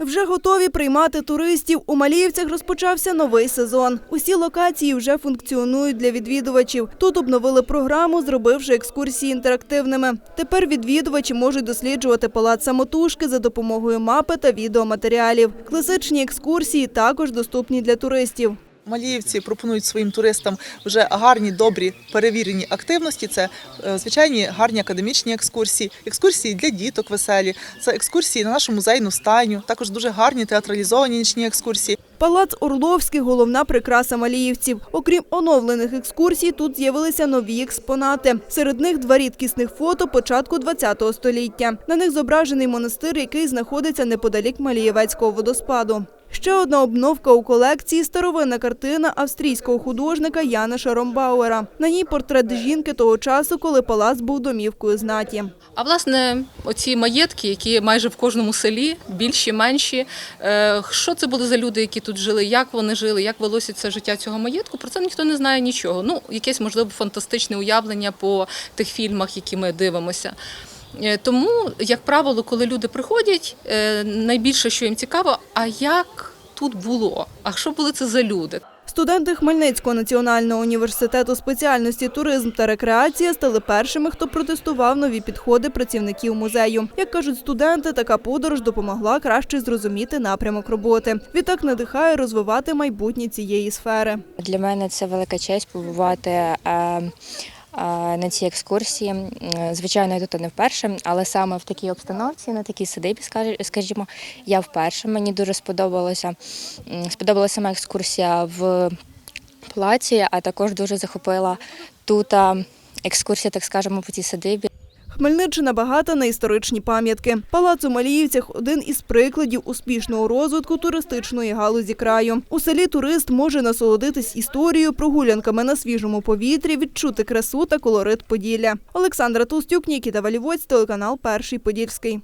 Вже готові приймати туристів. У Маліївцях розпочався новий сезон. Усі локації вже функціонують для відвідувачів. Тут обновили програму, зробивши екскурсії інтерактивними. Тепер відвідувачі можуть досліджувати палац самотужки за допомогою мапи та відеоматеріалів. Класичні екскурсії також доступні для туристів. Маліївці пропонують своїм туристам вже гарні, добрі, перевірені активності. Це е, звичайні гарні академічні екскурсії, екскурсії для діток веселі, це екскурсії на нашу музейну стайню, також дуже гарні театралізовані нічні екскурсії. Палац Орловський – головна прикраса маліївців. Окрім оновлених екскурсій, тут з'явилися нові експонати. Серед них два рідкісних фото початку ХХ століття. На них зображений монастир, який знаходиться неподалік Малієвецького водоспаду. Ще одна обновка у колекції – старовинна картина австрійського художника Яна Шаромбауера. На ній портрет жінки того часу, коли палац був домівкою знаті. А власне, оці маєтки, які майже в кожному селі, більші, менші. е, Що це були за люди, які тут жили, як вони жили, як велося це життя цього маєтку? Про це ніхто не знає нічого. Ну, якесь можливо фантастичне уявлення по тих фільмах, які ми дивимося. Е, Тому, як правило, коли люди приходять, е, найбільше, що їм цікаво, а як тут було? А що були це за люди? Студенти Хмельницького національного університету спеціальності туризм та рекреація стали першими, хто протестував нові підходи працівників музею. Як кажуть студенти, така подорож допомогла краще зрозуміти напрямок роботи. Відтак надихає розвивати майбутнє цієї сфери. Для мене це велика честь побувати е, е, на цій екскурсії. Звичайно, я тут не вперше, але саме в такій обстановці, на такій садибі, скаж- скажімо, я вперше. Мені дуже сподобалося. Сподобалася сама екскурсія в плаці, а також дуже захопила тут екскурсія, так скажемо, по цій садибі. Хмельниччина багата на історичні пам'ятки. Палац у Маліївцях – один із прикладів успішного розвитку туристичної галузі краю. У селі турист може насолодитись історією, прогулянками на свіжому повітрі, відчути красу та колорит Поділля. Олександра Толстюк, Нікіта Валівоць, телеканал Перший Подільський.